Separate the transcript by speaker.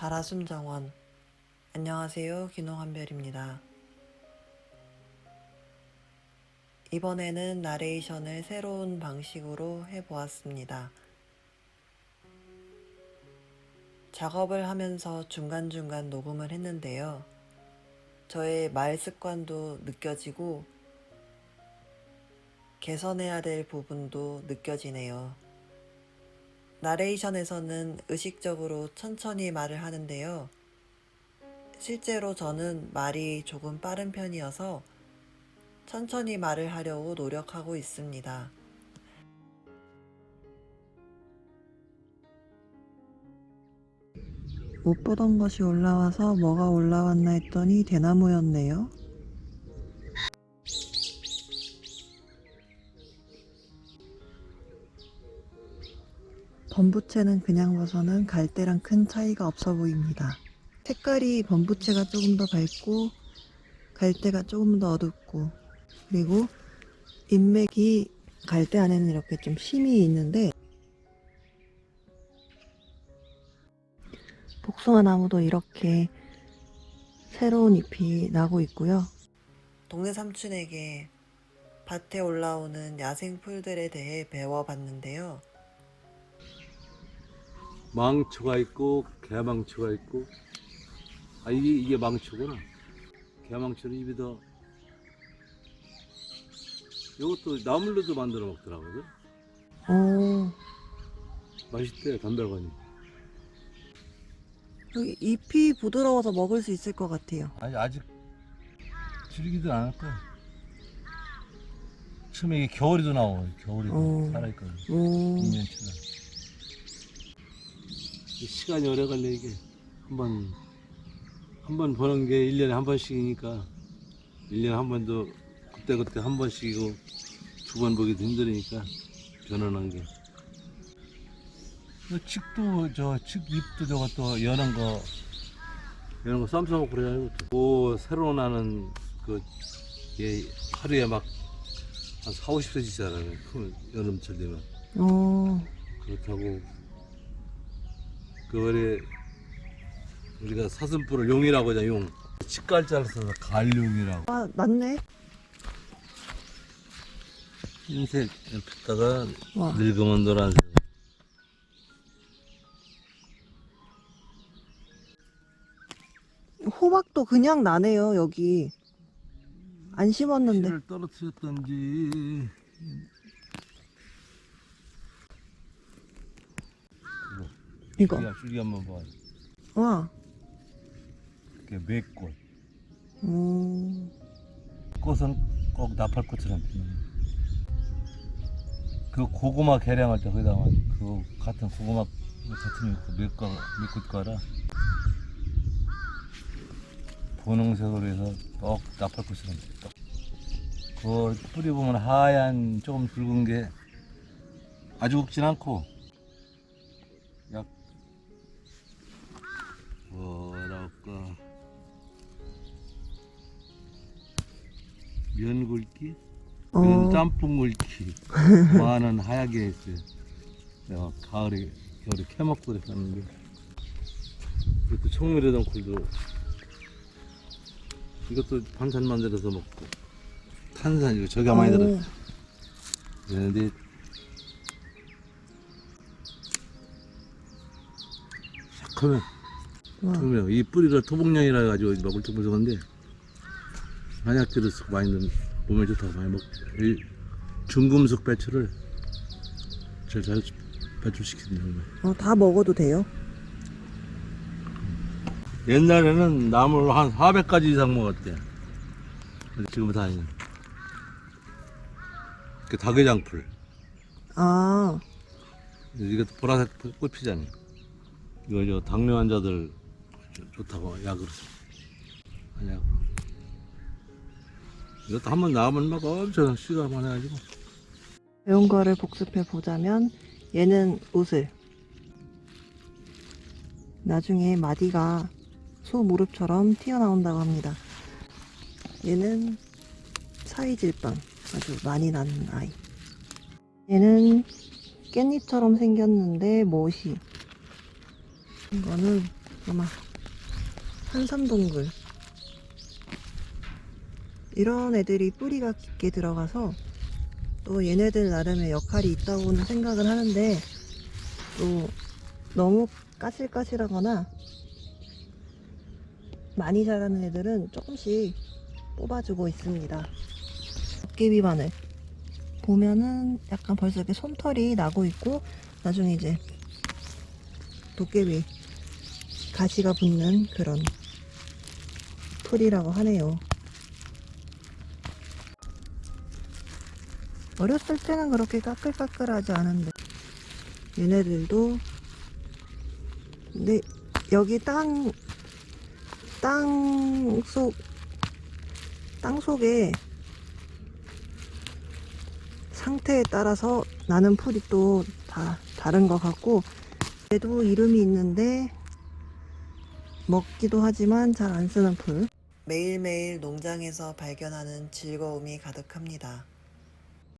Speaker 1: 바라숨 정원. 안녕하세요. 기농한별입니다. 이번에는 나레이션을 새로운 방식으로 해보았습니다. 작업을 하면서 중간중간 녹음을 했는데요. 저의 말 습관도 느껴지고 개선해야 될 부분도 느껴지네요. 나레이션에서는 의식적으로 천천히 말을 하는데요. 실제로 저는 말이 조금 빠른 편이어서 천천히 말을 하려고 노력하고 있습니다. 못 보던 것이 올라와서 뭐가 올라왔나 했더니 대나무였네요. 범부채는 그냥 봐서는 갈대랑 큰 차이가 없어 보입니다. 색깔이 범부채가 조금 더 밝고 갈대가 조금 더 어둡고 그리고 인맥이 갈대 안에는 이렇게 좀 힘이 있는데 복숭아 나무도 이렇게 새로운 잎이 나고 있고요. 동네 삼촌에게 밭에 올라오는 야생 풀들에 대해 배워봤는데요.
Speaker 2: 망초가 있고 개망초가 있고. 아 이게 이게 망초구나. 개망초는 입이 더. 이것도 나물로도 만들어 먹더라고요.
Speaker 1: 오,
Speaker 2: 맛있대 담배관이
Speaker 1: 여기 잎이 부드러워서 먹을 수 있을 것 같아요.
Speaker 2: 아니 아직 질기도 않을 거야. 처음에 이게 겨울에도 나와 겨울에도
Speaker 1: 어.
Speaker 2: 살아있거든.
Speaker 1: 오,
Speaker 2: 2년치가 시간이 오래 걸려 이게. 한번 한 번 보는 게 1년에 한 번씩이니까. 1년에 한 번도 그때그때 한 번씩이고 두 번 보기도 힘들으니까 변하는 게. 그 칡도 저칡 잎도 저거 또 여는 거. 여는 거 쌈싸 먹고 그래가지고 또 새로 나는 그얘 하루에 막 한 4, 50cm 자라요 그 여름철 되면.
Speaker 1: 오,
Speaker 2: 그렇다고 그 원래 우리가 사슴뿔을 용이라고 하자 용 치깔자를 써서 갈용이라고
Speaker 1: 아, 맞네.
Speaker 2: 흰색 옆에다가
Speaker 1: 와.
Speaker 2: 늙으면 노란색
Speaker 1: 호박도 그냥 나네요, 여기. 안 심었는데.
Speaker 2: 떨어뜨렸던지
Speaker 1: 이거.
Speaker 2: 줄기, 줄기 한번 봐
Speaker 1: 와.
Speaker 2: 이게 맥꽃
Speaker 1: 오,
Speaker 2: 꽃은 꼭 나팔꽃처럼 피는 그 고구마 개량할 때 거기다가 그 같은 고구마 같은 그 맥과 맥꽃가라 분홍색으로 해서 떡 나팔꽃처럼 떡. 그 뿌리 보면 하얀 조금 붉은 게 아주 굵진 않고 약 면 굵기
Speaker 1: 어,
Speaker 2: 이건 짬뽕 굵기 많은 하얗게 했어요 내가 가을에 겨울에 캐먹고 그랬었는데. 이것도 청미래던 굴도 이것도 반찬 만들어서 먹고. 탄산 이거 저기가 많이 들어.
Speaker 1: 오,
Speaker 2: 그런데 착하면
Speaker 1: 와.
Speaker 2: 그러면 이 뿌리가 토복령이라 해가지고 막 울퉁불퉁한데 한약재를 쓰고 많이 넣으면 몸에 좋다고 많이 먹고 이 중금속 배출을 제일 잘 배출시키는 거예요
Speaker 1: 어, 다 먹어도 돼요?
Speaker 2: 옛날에는 나물 한 400가지 이상 먹었대. 근데 지금은 다 아니네. 그 다계장풀.
Speaker 1: 아,
Speaker 2: 이것도 보라색 꽃 피잖아요 이거 저 당뇨 환자들 좋- 좋다고 약으로 이것도 한 번 나오면 막 엄청 씨가 많아가지고
Speaker 1: 배운 거를 복습해 보자면 얘는 우슬. 나중에 마디가 소 무릎처럼 튀어나온다고 합니다. 얘는 사이질빵. 아주 많이 나는 아이. 얘는 깻잎처럼 생겼는데 못이. 이거는 아마 한삼동굴 이런 애들이 뿌리가 깊게 들어가서 또 얘네들 나름의 역할이 있다고는 생각을 하는데 또 너무 까실까실하거나 많이 자라는 애들은 조금씩 뽑아주고 있습니다. 도깨비 바늘 보면은 약간 벌써 이렇게 솜털이 나고 있고 나중에 이제 도깨비 가시가 붙는 그런 풀이라고 하네요. 어렸을 때는 그렇게 까끌까끌하지 않은데 얘네들도 근데 여기 땅 땅 속 땅 속에 상태에 따라서 나는 풀이 또 다 다른 것 같고 얘도 이름이 있는데 먹기도 하지만 잘 안 쓰는 풀 매일매일 농장에서 발견하는 즐거움이 가득합니다.